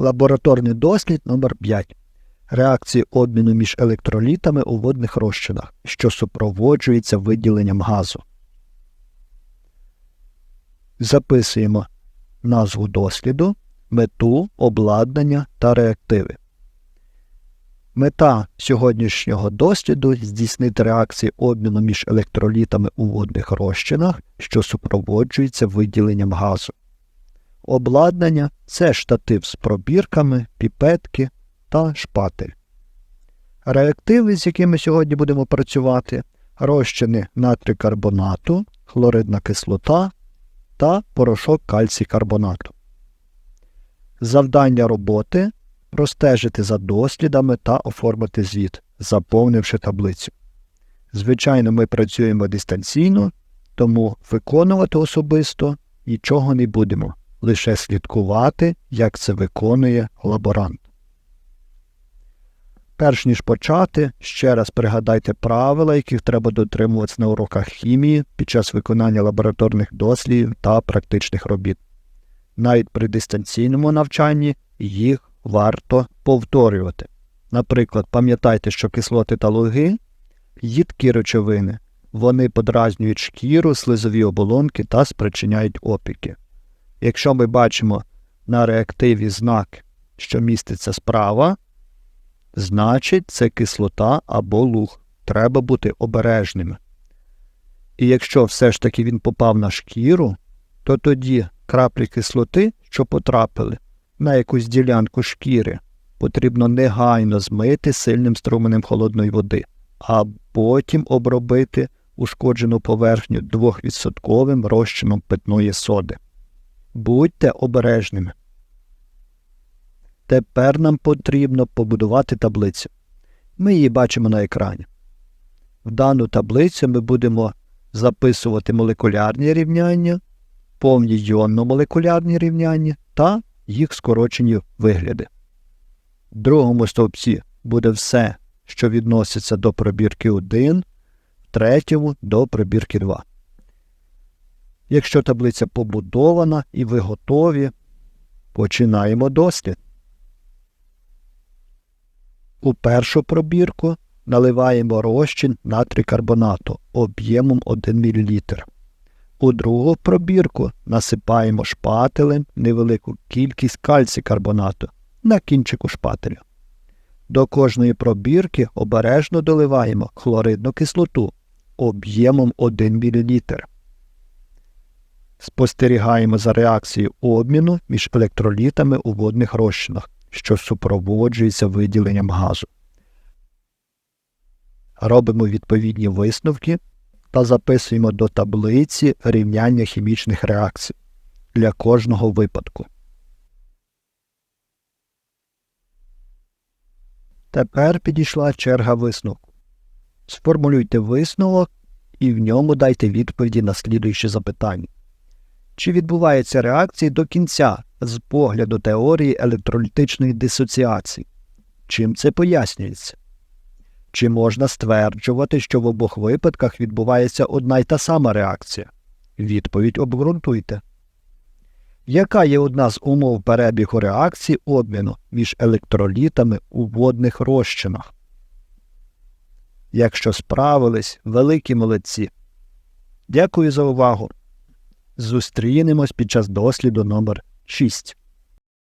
Лабораторний дослід номер 5 Реакції обміну між електролітами у водних розчинах, що супроводжується виділенням газу. Записуємо назву досліду, мету, обладнання та реактиви. Мета сьогоднішнього досліду здійснити реакції обміну між електролітами у водних розчинах, що супроводжується виділенням газу. Обладнання це штатив з пробірками, піпетки та шпатель. Реактиви, з якими сьогодні будемо працювати, розчини натрикарбонату, хлоридна кислота та порошок кальцій-карбонату. Завдання роботи простежити за дослідами та оформити звіт, заповнивши таблицю. Звичайно, ми працюємо дистанційно, тому виконувати особисто нічого не будемо, лише слідкувати, як це виконує лаборант. Перш ніж почати, ще раз пригадайте правила, яких треба дотримуватися на уроках хімії під час виконання лабораторних дослідів та практичних робіт. Навіть при дистанційному навчанні їх варто повторювати. Наприклад, пам'ятайте, що кислоти та луги їдкі речовини, вони подразнюють шкіру, слизові оболонки та спричиняють опіки. Якщо ми бачимо на реактиві знак, що міститься справа, значить це кислота або луг. Треба бути обережними. І якщо все ж таки він попав на шкіру, то тоді краплі кислоти, що потрапили на якусь ділянку шкіри, потрібно негайно змити сильним струменем холодної води, а потім обробити ушкоджену поверхню 2% розчином питної соди. Будьте обережними. Тепер нам потрібно побудувати таблицю. Ми її бачимо на екрані. В дану таблицю ми будемо записувати молекулярні рівняння, повні йонно-молекулярні рівняння та їх скорочені вигляди. В другому стовпці буде все, що відноситься до пробірки 1, в третьому до пробірки 2. Якщо таблиця побудована і ви готові, починаємо дослід. У першу пробірку наливаємо розчин натрикарбонату об'ємом 1 мл. У другу пробірку насипаємо шпателем невелику кількість кальцій-карбонату на кінчику шпателя. До кожної пробірки обережно доливаємо хлоридну кислоту об'ємом 1 мл. Спостерігаємо за реакцією обміну між електролітами у водних розчинах, що супроводжується виділенням газу. Робимо відповідні висновки та записуємо до таблиці рівняння хімічних реакцій для кожного випадку. Тепер підійшла черга висновку. Сформулюйте висновок і в ньому дайте відповіді на слідуючі запитання. Чи відбуваються реакції до кінця з погляду теорії електролітичної дисоціації? Чим це пояснюється? Чи можна стверджувати, що в обох випадках відбувається одна й та сама реакція? Відповідь обґрунтуйте. Яка є одна з умов перебігу реакції обміну між електролітами у водних розчинах? Якщо справились, великі молодці. Дякую за увагу. Зустрінемось під час досліду номер 6